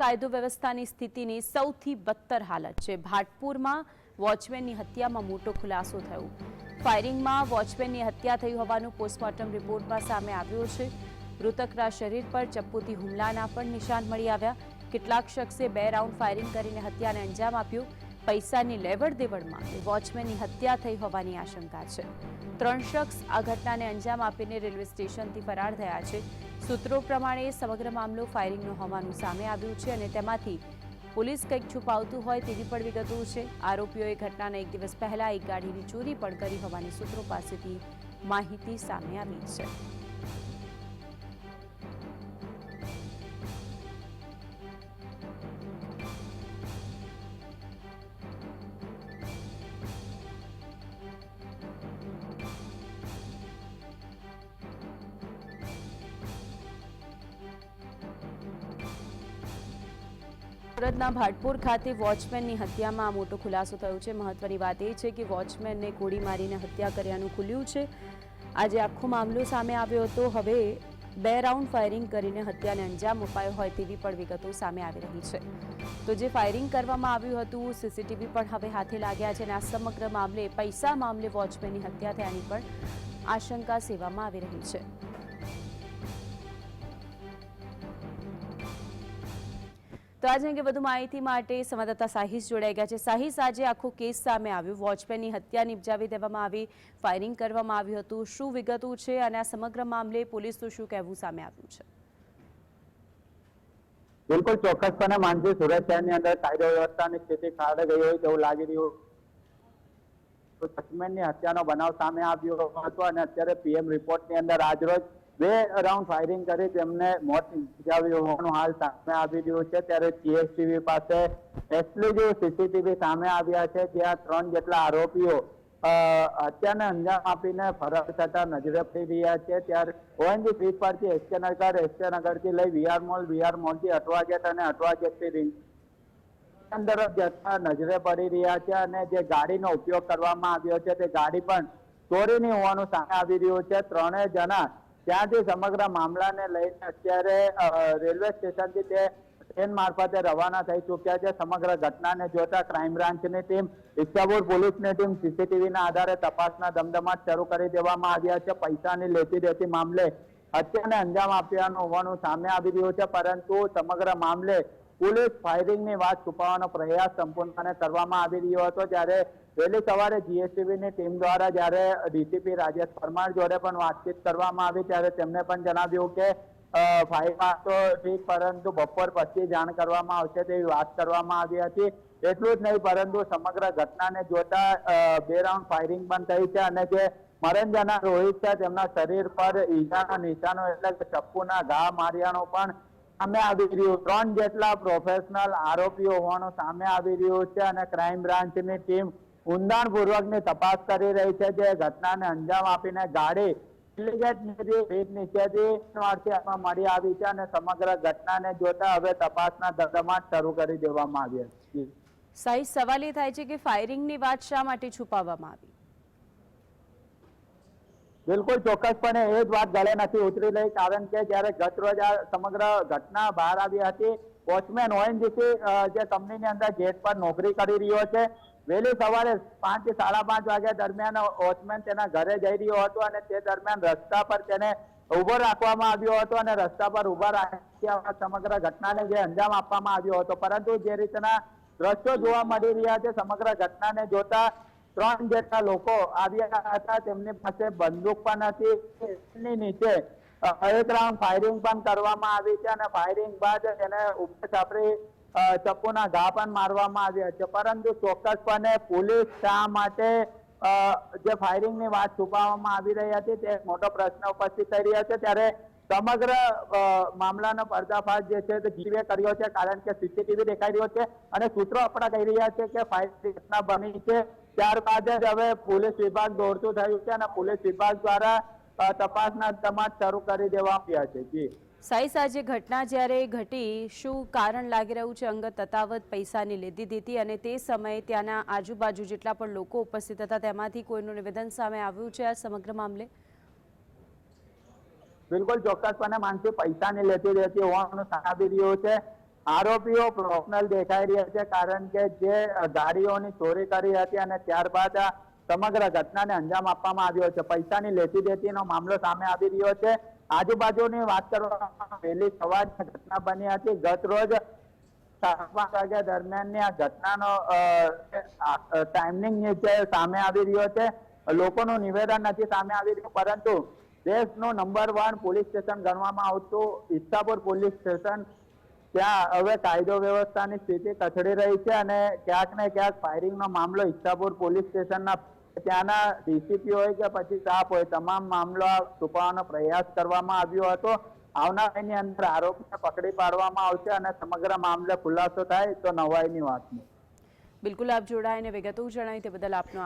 કાયદો વ્યવસ્થાની સ્થિતિની સૌથી બદતર હાલત છે. ભાટપુરમાં વોચમેનની હત્યામાં મોટો ખુલાસો થયો. ફાયરિંગમાં વોચમેનની હત્યા થઈ હોવાનું પોસ્ટમોર્ટમ રિપોર્ટમાં સામે આવ્યો છે. મૃતકના શરીર પર ચપ્પુથી હુમલાના પણ નિશાન મળી આવ્યા. કેટલાક શખ્સે બે રાઉન્ડ ફાયરિંગ કરીને હત્યાને અંજામ આપ્યો. પૈસાની લેવડ દેવડમાં વોચમેનની હત્યા થઈ હોવાની આશંકા છે. ત્રણ શખ્સ આ ઘટનાને અંજામ આપીને રેલવે સ્ટેશનથી ફરાર થયા છે. સૂત્રો પ્રમાણે સમગ્ર મામલો ફાયરિંગનો હોવાનું સામે આવ્યું છે અને તેમાંથી પોલીસ કંઈક છુપાવતું હોય તેવી પણ વિગતો છે. આરોપીઓએ ઘટનાના એક દિવસ પહેલા એક ગાડીની ચોરી પણ કરી હોવાની સૂત્રો પાસેથી માહિતી સામે આવી છે. સુરતના ભાટપુર ખાતે વોચમેનની હત્યામાં મોટો ખુલાસો થયો છે. મહત્વની વાત એ છે કે વોચમેનને ગોળી મારીને હત્યા કર્યાનું ખુલ્યું છે. આજે આખો મામલો સામે આવ્યો હતો. હવે બે રાઉન્ડ ફાયરિંગ કરીને હત્યાને અંજામ અપાયો હોય તેવી પણ વિગતો સામે આવી રહી છે. તો જે ફાયરિંગ કરવામાં આવ્યું હતું, સીસીટીવી પણ હવે હાથે લાગ્યા છે અને આ સમગ્ર મામલે પૈસા મામલે વોચમેનની હત્યા થયાની પણ આશંકા સેવામાં આવી રહી છે. તો આજે અંગે વધુ માહિતી માટે સંવાદદાતા સાહિસ જોડાઈ ગયા છે. સાહિસ, આજે આખો કેસ સામે આવ્યો. વોચમેનની હત્યા નિપજાવી દેવામાં આવી ફાયરિંગ કરવામાં આવ્યું હતું. શું વિગતો છે અને આ સમગ્ર મામલે પોલીસનું શું કહેવું સામે આવ્યું છે? બિલકુલ ચોક્કસપણે માનસી સુરત શહેરની અંદર કાયદો વ્યવસ્થાની સ્થિતિ ખાડે ગઈ હોય તેવું લાગી રહ્યું. વોચમેનની હત્યાનો બનાવ સામે આવ્યો હતો અને અત્યારે પીએમ રિપોર્ટની અંદર આજરોજ બે રાઉન્ડ ફાયરિંગ કરી તેમને મોત નિપજાવી હોવાનું હાલ સામે આવી રહ્યું છે. ત્યારે સીએસટીવી પાસે એક્સક્લુઝિવ સીસીટીવી સામે આવ્યા છે જ્યાં ત્રણ જેટલા આરોપીઓ હત્યાને અંજામ આપીને ફરાર થતા નજરે પડી રહ્યા છે. ત્યારે ઓએનજી બ્રિજ પરથી એસકે નગર, એસકે નગરથી લઈ વીઆર મોલ, વીઆર મોલથી અટવા ગેટ અને અટવા ગેટથી રિંગ અંદર જતા નજરે પડી રહ્યા છે અને જે ગાડીનો ઉપયોગ કરવામાં આવ્યો છે તે ગાડી પણ ચોરીની હોવાનું સામે આવી રહ્યું છે. ત્રણેય જણા ત્યાંથી સમગ્ર મામલાને લઈને અત્યારે રેલવે સ્ટેશનથી તે ટ્રેન મારફતે રવાના થઈ ચૂક્યા છે. સમગ્ર ઘટનાને જોતા ક્રાઇમ બ્રાન્ચની ટીમ ઈચ્છાપુર પોલીસની ટીમ સીસીટીવીના આધારે તપાસના ધમધમાટ શરૂ કરી દેવામાં આવ્યા છે. પૈસાની લેતી દેતી મામલે હત્યાને અંજામ આપ્યાનું હોવાનું સામે આવી રહ્યું છે, પરંતુ સમગ્ર મામલે પોલીસ ફાયરિંગની વાત છુપાવવાનો પ્રયાસ સંપૂર્ણપણે કરવામાં આવી રહ્યો હતો. જ્યારે વહેલી સવારે જીએસટીબીની ટીમ દ્વારા જ્યારે ડીસીપી રાજેશ પરમાર જોડે પણ વાતચીત કરવામાં આવી, ત્યારે તેમણે પણ જણાવ્યું કે ફાયરિંગમાં તો ઠીક, પરંતુ બપોર પછી જાણ કરવામાં આવશે તેવી વાત કરવામાં આવી હતી. એટલું જ નહીં, પરંતુ સમગ્ર ઘટનાને જોતા બે રાઉન્ડ ફાયરિંગ પણ થઈ છે અને જે મરણ જનાર રોહિત છે, તેમના શરીર પર ઈજાના નિશાનો એટલે કે ચપ્પુના ઘા માર્યાનો પણ સામે આવી રહ્યું. ત્રણ જેટલા પ્રોફેશનલ આરોપીઓ હોવાનું સામે આવી રહ્યું છે અને ક્રાઇમ બ્રાન્ચની ટીમ ઊંડાણપૂર્વકની તપાસ કરી રહી છે જે ઘટનાને અંજામ આપીને ગાડી મળી આવી છે અને સમગ્ર ઘટનાને જોતા હવે તપાસના ધમધમાટ શરૂ કરી દેવામાં આવી છે સાહિસ સવાલ એ થાય છે કે ફાયરિંગની વાત શા માટે છુપાવવામાં આવી? બિલકુલ ચોક્કસપણે એ જ વાત ગળે નથી ઉતરી રહી કારણ કે જ્યારે ગત રોજ આ સમગ્ર ઘટના બહાર આવી હતી વોચમેન ઓએનજીસી જે કંપનીની અંદર ગેટ પર નોકરી કરી રહ્યો છે વહેલી સવારે પાંચથી સાડા પાંચ વાગ્યા દરમિયાન વોચમેન તેના ઘરે જઈ રહ્યો હતો અને તે દરમિયાન રસ્તા પર તેને ઊભો રાખવામાં આવ્યો હતો અને રસ્તા પર ઊભા રાખ્યા સમગ્ર ઘટનાને જે અંજામ આપવામાં આવ્યો હતો. પરંતુ જે રીતના દ્રશ્યો જોવા મળી રહ્યા છે, સમગ્ર ઘટનાને જોતા ત્રણ જેટલા લોકો આવ્યા હતા, તેમની પાસે બંદૂક પણ હતી. નીચે એક રાઉન્ડ ફાયરિંગ પણ કરવામાં આવી છે અને ફાયરિંગ બાદ તેને ઉપર છાપરી ચપ્પુના ઘા પણ મારવામાં આવ્યા છે. પરંતુ ચોક્કસપણે પોલીસ શા માટે જે ફાયરિંગની વાત છુપાવવામાં આવી રહી હતી તે મોટો પ્રશ્ન ઉપસ્થિત થઈ રહ્યો છે. ત્યારે સમગ્ર મામલાનો પર્દાફાશ જે છે તે જીવે કર્યો છે કારણ કે સીસીટીવી દેખાઈ રહ્યો છે અને સૂત્રો આપણા કહી રહ્યા છે કે ફાયર ઘટના બની છે. ત્યારબાદ જ હવે પોલીસ વિભાગ દોડતું થયું છે અને પોલીસ વિભાગ દ્વારા તપાસના તમામ શરૂ કરી દેવામાં આવ્યા છે. જી. સાઈસ આજે ઘટના જ્યારે ઘટી, શું કારણ લાગી રહ્યું છે અંગત તતાવત પૈસાની લીધી દીધી અને તે સમયે ત્યાંના આજુબાજુ જેટલા પણ લોકો ઉપસ્થિત હતા, તેમાંથી કોઈનું નિવેદન સામે આવ્યું છે આ સમગ્ર મામલે? બિલકુલ ચોક્કસપણે માનસી પૈસાની લેતી રહેતી હોવાનું આવી રહ્યું છે. આરોપીઓ પ્રોફેશનલ દેખાઈ રહ્યા છે કારણ કે જે ગાડીઓની ચોરી કરી હતી અને ત્યારબાદ સમગ્ર ઘટનાને અંજામ આપવામાં આવ્યો છે. પૈસાની લેતી દેતીનો મામલો સામે આવી રહ્યો છે. આજુબાજુની વાત કરવામાં વહેલી સવારની ઘટના બની હતી. ગત રોજ પાંચ વાગ્યા દરમિયાનની આ ઘટનાનો ટાઈમિંગ સામે આવી રહ્યો છે. લોકોનું નિવેદન નથી સામે આવી રહ્યું, પરંતુ દેશનું નંબર વન પોલીસ સ્ટેશન ગણવામાં આવતું ઈચ્છાપુર પોલીસ સ્ટેશન ત્યાં હવે કાયદો વ્યવસ્થાની સ્થિતિ કથળી રહી છે અને ક્યાંક ને ક્યાંક ફાયરિંગનો મામલો ઈચ્છાપુર પોલીસ સ્ટેશનના ત્યાંના ડીસીપી હોય કે પછી સ્ટાફ હોય, તમામ મામલો છુપાવવાનો પ્રયાસ કરવામાં આવ્યો હતો. આવનાર સમયની અંદર આરોપીને પકડી પાડવામાં આવશે અને સમગ્ર મામલે ખુલાસો થાય તો નવાઈની વાત બિલકુલ આપ જોડાઈને વિગતો જણાવી તે બદલ આપનો